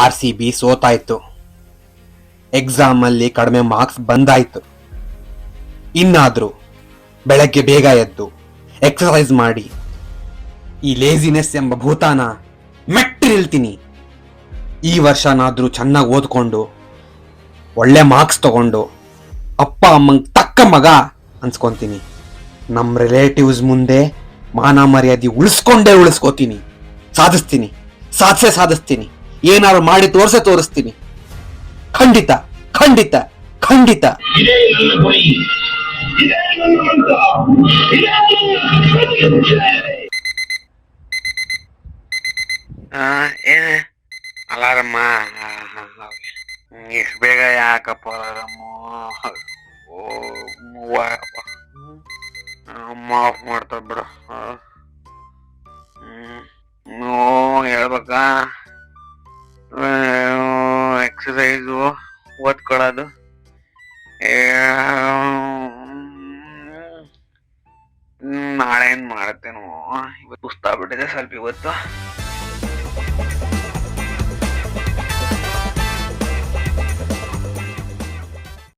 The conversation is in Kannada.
R C B ಸೋತಾಯ್ತು. ಎಕ್ಸಾಮಲ್ಲಿ ಕಡಿಮೆ ಮಾರ್ಕ್ಸ್ ಬಂದಾಯ್ತು. ಇನ್ನಾದ್ರೂ ಬೆಳಗ್ಗೆ ಬೇಗ ಎದ್ದು ಎಕ್ಸಸೈಸ್ ಮಾಡಿ ಈ ಲೇಸಿನೆಸ್ ಎಂಬ ಭೂತಾನ ಮೆಟ್ಟಿ ನಿಲ್ತೀನಿ ಈ ವರ್ಷನಾದ್ರೂ ಚೆನ್ನಾಗಿ ಓದ್ಕೊಂಡು, ಒಳ್ಳೆ ಮಾರ್ಕ್ಸ್ ತಗೊಂಡು ಅಪ್ಪ ಅಮ್ಮಂಗೆ ತಕ್ಕ ಮಗ ಅನ್ಸ್ಕೊಂತೀನಿ. ನಮ್ಮ ರಿಲೇಟಿವ್ಸ್ ಮುಂದೆ ಮಾನ ಮರ್ಯಾದೆ ಉಳಿಸ್ಕೊಂಡೇ ಉಳಿಸ್ಕೋತೀನಿ. ಸಾಧಿಸ್ತೀನಿ. ಸಾಧಿಸೇ ಸಾಧಿಸ್ತೀನಿ. ಏನಾದ್ರು ಮಾಡಿ ತೋರ್ಸೇ ತೋರಿಸ್ತೀನಿ. ಖಂಡಿತ ಖಂಡಿತ ಖಂಡಿತ. ಅಲಾರಮ್ಮ. ಇಷ್ಟು ಬೇಗ ಯಾಕಪ್ಪ ಅಲಾರಮ್ಮ? ಓ ಮೂವಪ್ಪ ಅಮ್ಮ ಆಫ್ ಮಾಡ್ತಾ ಬಿಡು ನೋ ಹೇಳ್ಬೇಕಾ? ಎಕ್ಸಸೈಸು ಓದ್ಕೊಳ್ಳೋದು. ನಾಳೆ ಏನ್ ಮಾಡತ್ತೇನೋ. ಇವತ್ತು ಸುಸ್ತಾಗ್ಬಿಟ್ಟಿದೆ ಸ್ವಲ್ಪ ಇವತ್ತು.